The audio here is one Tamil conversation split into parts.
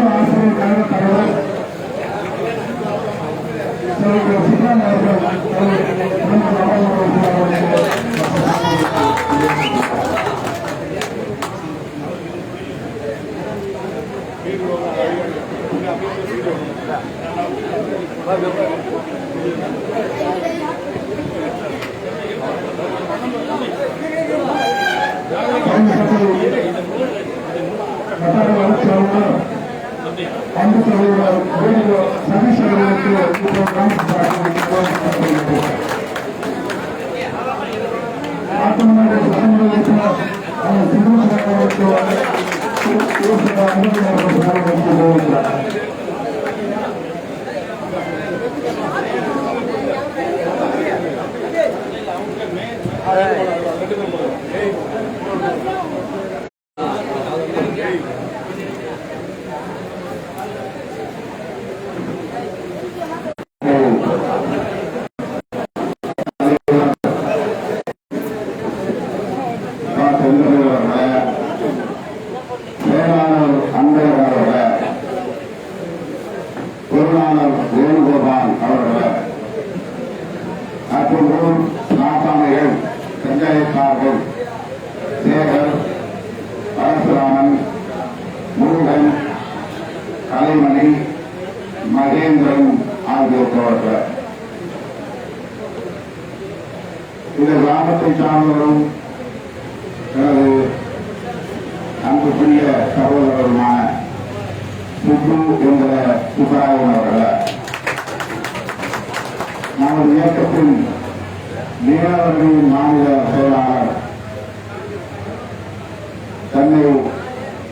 ஊர் கழக தலைவர் திரு சிவன் அவர்கள் குடும்ப நலனுறவு வட்டார அப்புறம் நாட்டாமைகள் பஞ்சாயத்தார்கள் சேகர் பரசுராமன் முருகன் கலைமணி மகேந்திரன் ஆகியோர் தோழர்கள் இந்த கிராமத்தை சார்ந்தவரும் எனது அன்புக்குரிய சகோதரருமான சுப்பு என்ற சுப்பராயன் அவர்கள். நமது இயக்கத்தின் மீனவர்களின் மாநில செயலாளர் சென்னை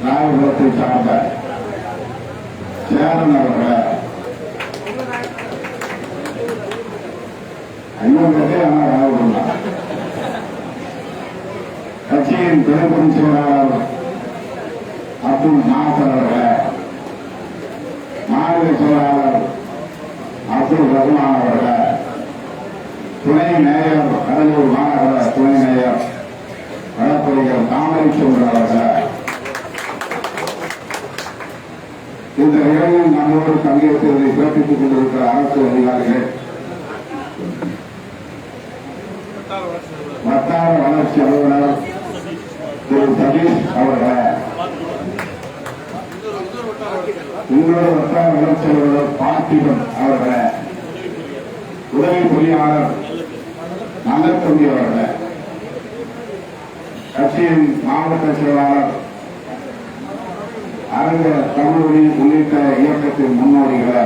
நாயகத்தை சார்ந்த சேரன் அவர்கள். ஐயன் ஆனால் ராயபுரம் கட்சியின் துணைப்பொதுச் செயலாளர் அப்துல் நாத் அவர்கள் மாநில செயலாளர் அப்துல் ரஹ்மான் அவர்கள் துணை மேயர் கடலூர் மாநகர துணை மேயர் வழக்கறிஞர் இந்த நிலையில் நம்மோடு பங்கேற்பதை பிறப்பித்துக் கொண்டிருக்கிற அரசு அதிகாரிகள் வட்டார வளர்ச்சி அலுவலர் திரு சதீஷ் அவர்கள் உங்களோட வட்டார வளர்ச்சி அலுவலர் பார்த்திபன் அவர்கள் உதவி பொறியாளர் நல்லத்தம்பி அவர்கள் கட்சியின் மாவட்ட செயலாளர் அரங்க தமிழொலி உள்ளிட்ட இயக்கத்தின் முன்னோடிகளை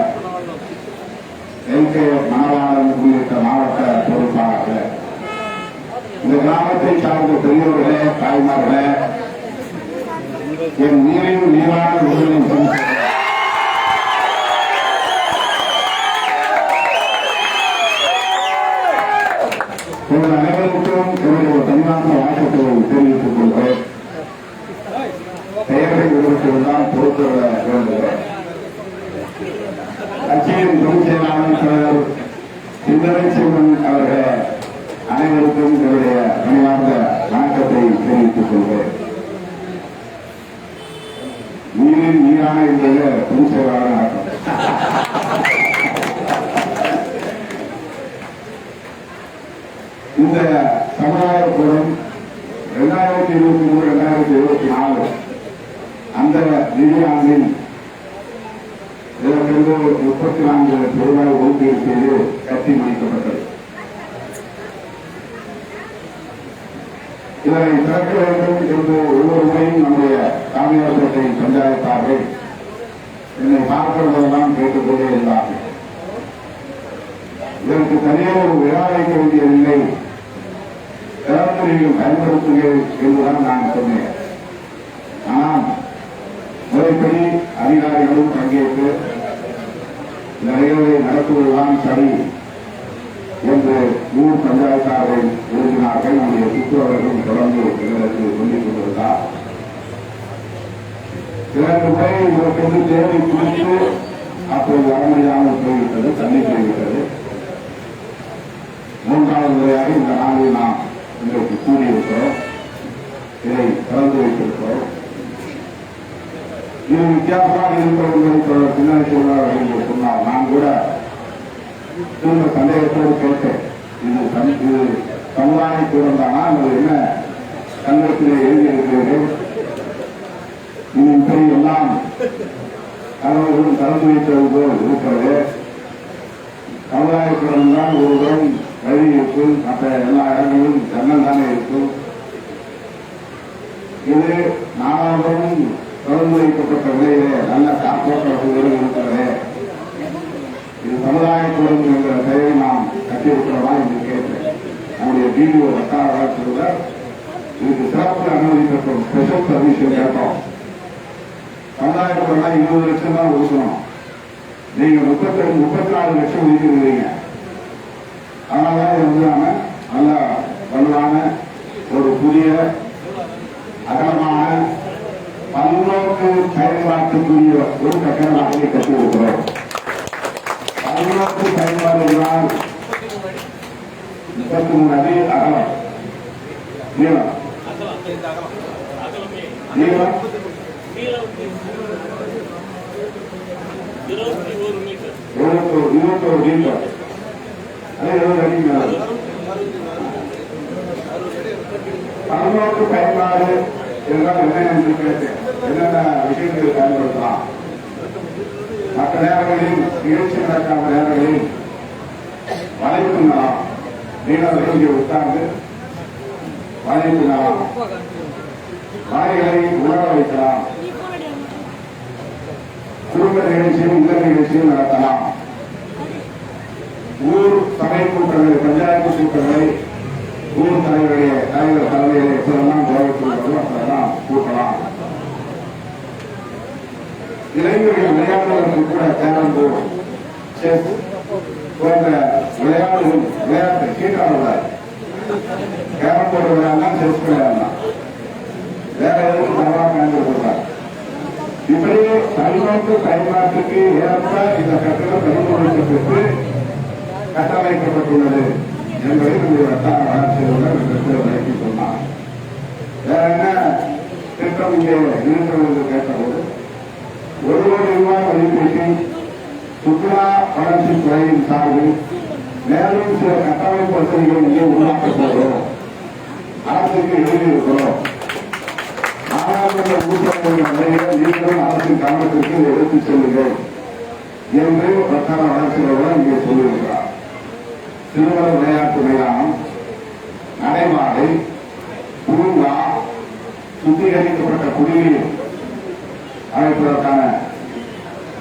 எல். கே. மணவாளன் உள்ளிட்ட மாவட்ட பொறுப்பாளர்கள் இந்த கிராமத்தை சார்ந்த பெரியோர்களே தாய்மார்களே என் நீரின் நீரான விடுதலை கட்சியின் துணை செயலாளர் தலைவர் சிந்தனை அவர்கள் அனைவருக்கும் என்னுடைய பணியார்ந்த வணக்கத்தை தெரிவித்துக் கொள்கிறேன். நீரின் நீரான என்பது துணை செயலாளர் இந்த சமுதாய கூடம் இரண்டாயிரத்தி இருபத்தி மூணு இரண்டாயிரத்தி இருபத்தி நாலு அந்த நிதியாண்டில் இதற்கென்று முப்பத்தி நான்கு ரூபாய் ஒதுக்கீடு செய்து கட்டி முடிக்கப்பட்டது. இதனை திறக்க வேண்டும் என்று ஒவ்வொரு முறையும் நம்முடைய காங்கிரசத்தை பஞ்சாயத்தார்கள் என்னை பார்க்கிறதெல்லாம் கேட்டுக்கொண்டே இருந்தார்கள். இதற்கு தனியாக ஒரு விழா வைக்க வேண்டிய நிலை பயன்படுத்துகிறேன் என்றுதான் நான் சொன்னேன். முறைப்படி அதிகாரிகளும் பங்கேற்று இந்த நிகழ்வை நடத்துவதுதான் சரி என்று ஊர் பஞ்சாயத்தார்கள் விரும்பினார்கள். நம்முடைய சுற்றுவர்களும் தொடர்ந்து எங்களுக்கு சொல்லிக் கொண்டிருந்தார் இரண்டு முறை இதற்கென்று தேவை குறித்து அப்போது வர முடியாமல் போய்விட்டது தண்ணி போய்விட்டது. மூன்றாவது முறையாக இந்த நாளில் நாம் இன்றைக்கு கூறியிருக்கிறோம். இதை திறந்து வைத்திருக்கிறோம். இது வித்தியாசமாக இருக்கிறது என்பதை பின்னாடி சொல்வார்கள் என்று சொன்னார். நான் கூட திரும்ப சந்தேகத்தோடு கேட்டேன். இது சம்- சமுதாய கூடம் அல்லது என்ன? சங்கத்திலே எழுதியிருக்கிறீர்கள் இது இப்படி எல்லாம் கணவர்களும் கலந்து வைத்தது போல் இருக்கிறது. சமுதாயத்துடன் தான் ஒருவரும் வழி இருக்கும். மற்ற எல்லா இடங்களிலும் ஜன்னல் தானே இருக்கும். இது நாலாவதும் தொடர்ந்து வைக்கப்பட்ட நிலையிலே நல்ல காப்போட்ட இருக்கிறது இது சமுதாய சமுதாயத்துடன் என்ற பெயரை நாம் கட்டியிருக்கிறோமா என்று கேட்டேன். நம்முடைய பிடிஓ வட்டார வளர்ச்சியில் இதுக்கு சிறப்பு அனுமதி பெற்றோம் ஸ்பெஷல் சர்வீஸ் கேட்டோம். சமுதாய கூடம்னா இருபது லட்சம் தான் ஒதுக்கணும். நீங்க முப்பத்தி முப்பத்தி நாலு லட்சம் ஒதுக்கிருந்தீங்க அதனால இது வந்து நாம நல்ல வலுவான ஒரு புதிய அகலமான பல்நோக்கு பயன்பாட்டுக்குரிய ஒரு கட்டணமாக கட்டி இருக்கிறோம் பல்நோக்கு பயன்பாடு என்றால் முப்பத்தி மூணு அடி அகலம். நீளம். நீளம். இருபத்தி ஒரு மீட்டர். மீட்டர் அதே இருபது அடி பயன்பாடு என்றால் என்ன என்று கேட்டேன். என்னென்ன விஷயங்கள் பயன்படுத்தலாம்? மற்ற நேரங்களில் நிகழ்ச்சி நடக்காத நேரங்களில் வளைப்பு நலம் மீனவர்கள் இங்கே உட்கார்ந்து வளைப்பு நலம் வாய்களை உணர வைக்கலாம். குடும்ப நிகழ்ச்சியும் இல்ல நிகழ்ச்சியும் நடத்தலாம். ஊர் சபை கூட்டங்கள் பஞ்சாயத்து கூட்டங்களை ஊர் தலைவருடைய தலைவர் தலைமையிலே எப்போதெல்லாம் கௌரவித்துள்ளதோ அப்பெல்லாம் கூட்டலாம். இளைஞர்கள் விளையாடுவதற்கு கூட கேரம் போர்டு செஸ் போன்ற விளையாடுகள் விளையாட்டு சீட்டாடுவதாய் கேரம் போர்டு விளையாடலாம் செஸ் விளையாடலாம். வேற எதுவும் தவறாக பயன்படுத்தக்கூடாது இப்படி பல்நோக்கு பயன்பாட்டுக்கு ஏற்ப இந்த கட்டணம் பரிந்துரைக்கப்பட்டு கட்டமைக்கப்பட்டுள்ளது என்பதை நம்முடைய வட்டார வளர்ச்சியாளர் விளக்கி சொன்னார் வேற என்ன திட்டம் இங்கே இருக்கிறது என்று கேட்டபோது? ஒரு கோடி ரூபாய் மதிப்பீட்டில் சுற்றுலா வளர்ச்சி துறையின் சார்பில் மேலும் சில கட்டமைப்பு வசதிகள் இங்கே உருவாக்கப்படும் அரசுக்கு எழுதியிருக்கிறோம் நாடாளுமன்ற உறுப்பினர்கள் நிலையில் நீங்களும் அரசின் கவனத்திற்கு எடுத்துச் செல்லுங்கள் என்று பிரச்சார வளர்ச்சியாளர் இங்கே சொல்லியிருக்கிறார் சிறுவர விளையாட்டு மைதானம் நடைபாதை பூங்கா சுத்திகரிக்கப்பட்ட குடிநீர். அமைப்பதற்கான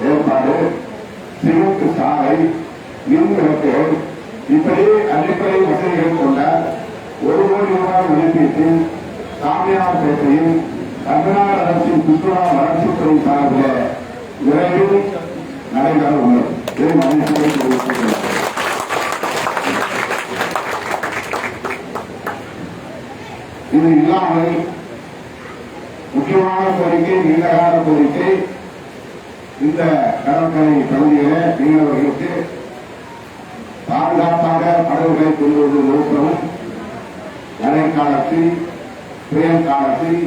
ஏற்பாடு சிவப்பு சாலை மின் விளக்குகள் இப்படி அடிப்படை வசதிகள் கொண்ட ஒரு கோடி ரூபாய் மதிப்பீட்டில் சாமியார் பேட்டையில் தமிழ்நாடு அரசின் சுற்றுலா வளர்ச்சித்துறை சார்பில் விரைவில் நடைபெற உள்ளது. இது இல்லாமல் முக்கியமான கோரிக்கை நீண்டகால கோரிக்கை. இந்த கடற்கரை பகுதியில மீனவர்களுக்கு பாதுகாப்பாக படகுகளை கொண்டு வந்து நிறுத்தவும் மழை காலத்தில் புயல் காலத்தில்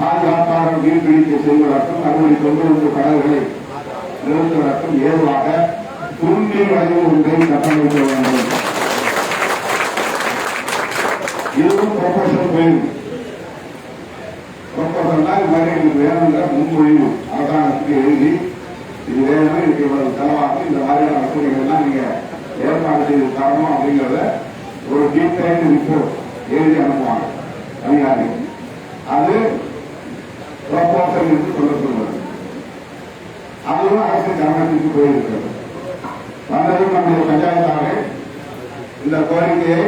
பாதுகாப்பாக மீன்பிடித்து செல்வதற்கும் அறுவடை கொண்டு வந்து படகுகளை நிறுத்துவதற்கும் ஏதுவாக துண்டி வளைவு ஒன்றை கட்டமைக்க வேண்டும். இதுவும் ப்ரொஃபஷனல் வேணும் ப்ரொபோசல்னா இது மாதிரி எனக்கு வேணுங்கிற முன்மொழிவு அரசாங்கத்துக்கு எழுதி இது வேணும் இதுக்கு இவ்வளவு செலவாகும். இந்த மாதிரியான வசதிகள் எல்லாம் நீங்க ஏற்பாடு செய்து தரணும் அப்படிங்கறத ஒரு டீட்டெயில் ரிப்போர்ட் எழுதி அனுப்புவாங்க அதிகாரி. அது ப்ரப்போசல் என்று சொல்லப்படுவது அதுவும் அரசு கவனத்திற்கு போயிருக்கிறது. வந்ததும் நம்முடைய பஞ்சாயத்தாக இந்த கோரிக்கையை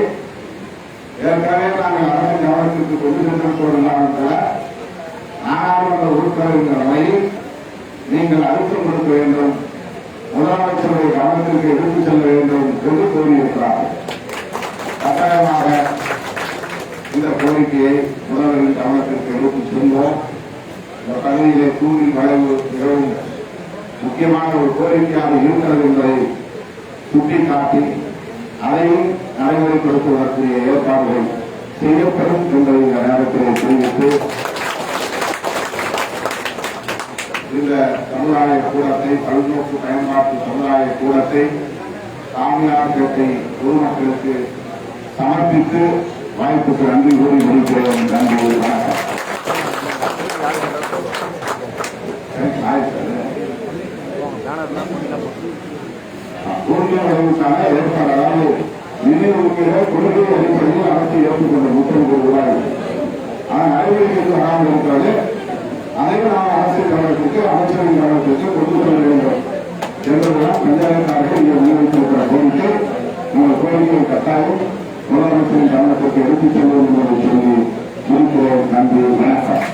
ஏற்கனவே நாங்கள் அரசு கவனத்திற்கு கொண்டு சென்றிருப்போம் கூட நாடாளுமன்ற உறுப்பினர் என்ற வகையில் நீங்கள் அழுத்தம் கொடுக்க வேண்டும். முதலமைச்சருடைய கவனத்திற்கு எடுத்துச் செல்ல வேண்டும் என்று கூறியிருக்கிறார்கள் கட்டாயமாக இந்த கோரிக்கையை முதல்வரின் கவனத்திற்கு எடுத்துச் செல்வோம். இந்த பகுதியிலே தூங்கி வளைவு மிகவும் முக்கியமான ஒரு கோரிக்கையாக இருக்கிறது என்பதை சுட்டிக்காட்டி அதையும் நடைமுறைப்படுத்துவதற்குரிய ஏற்பாடுகள் செய்யப்படும் என்பதை இந்த நேரத்தில் தெரிவித்து இந்த சமுதாய கூடத்தை பல்நோக்கு பயன்பாட்டு சமுதாய கூடத்தை சாமியார்பேட்டை பொதுமக்களுக்கு சமர்ப்பித்து வாய்ப்புக்கு நன்றி கூறி முடிக்கிறோம் நன்றி வணக்கம். சரி, ஏற்பாடு அதாவது நிதி உரிமைகளை கொள்கை அடிப்படையில் அரசு ஏற்றுக்கொண்ட உத்தரவு உருவாகி ஆனால் நடைமுறைக்கு வராமல் இருக்கிறது. அரசியல் கவனத்துக்கு அமைச்சரின் கவனத்துக்கு கொண்டு வேண்டும் என்பதுதான் பஞ்சாயத்தார்கள் இங்கே முன்வைத்திருக்கிற கோரிக்கை உங்கள் கோரிக்கையை கட்டாயம் முதலமைச்சரின் எடுத்துச் என்பதை சொல்லி முடிக்கிறேன் நன்றி. வணக்கம்.